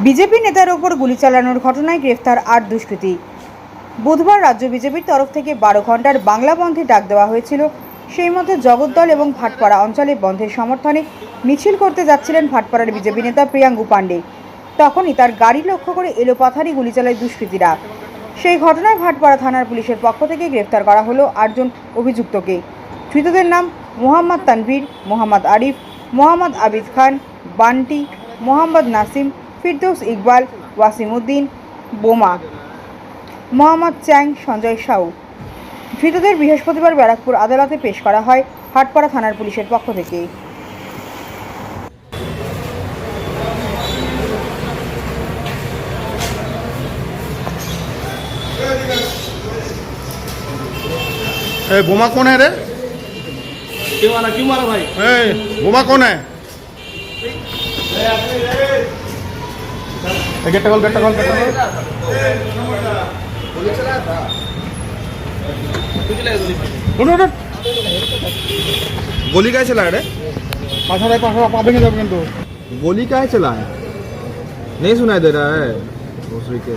BJP নেতার ওপর গুলি চালানোর ঘটনায় গ্রেফতার আট দুষ্কৃতী। বুধবার রাজ্য বিজেপির তরফ থেকে বারো ঘণ্টার বাংলা বন্ধে ডাক দেওয়া হয়েছিল। সেই মধ্যে জগদ্দল এবং ভাটপাড়া অঞ্চলে বন্ধের সমর্থনে মিছিল করতে যাচ্ছিলেন ভাটপাড়ার বিজেপি নেতা প্রিয়াঙ্গু পাণ্ডে। তখনই তার গাড়ি লক্ষ্য করে এলোপাথারি গুলি চালায় দুষ্কৃতীরা। সেই ঘটনায় ভাটপাড়া থানার পুলিশের পক্ষ থেকে গ্রেফতার করা হলো আটজন অভিযুক্তকে। ধৃতদের নাম মোহাম্মদ তানভীর, মোহাম্মদ আরিফ, মোহাম্মদ আবিদ খান, বান্টি, মোহাম্মদ নাসিম ফিরদৌস ইকবাল ওয়াসিমউদ্দিন বোমা মোহাম্মদ চ্যাং সঞ্জয় সাউ ধৃতদের বৃহস্পতিবার ব্যারাকপুর আদালতে পেশ করা হয় হাটপাড়া থানার পুলিশের পক্ষ থেকে ए बोमा कौन है रे क्यों मारा क्यों मारा भाई ए बोमा कौन है গেটটা কল গেটটা কল গেটটা কল गोली काय चला रे पाछा रे पाछा पापेंगे जब किंतु गोली काय चला है नहीं सुनाई दे रहा है दूसरी के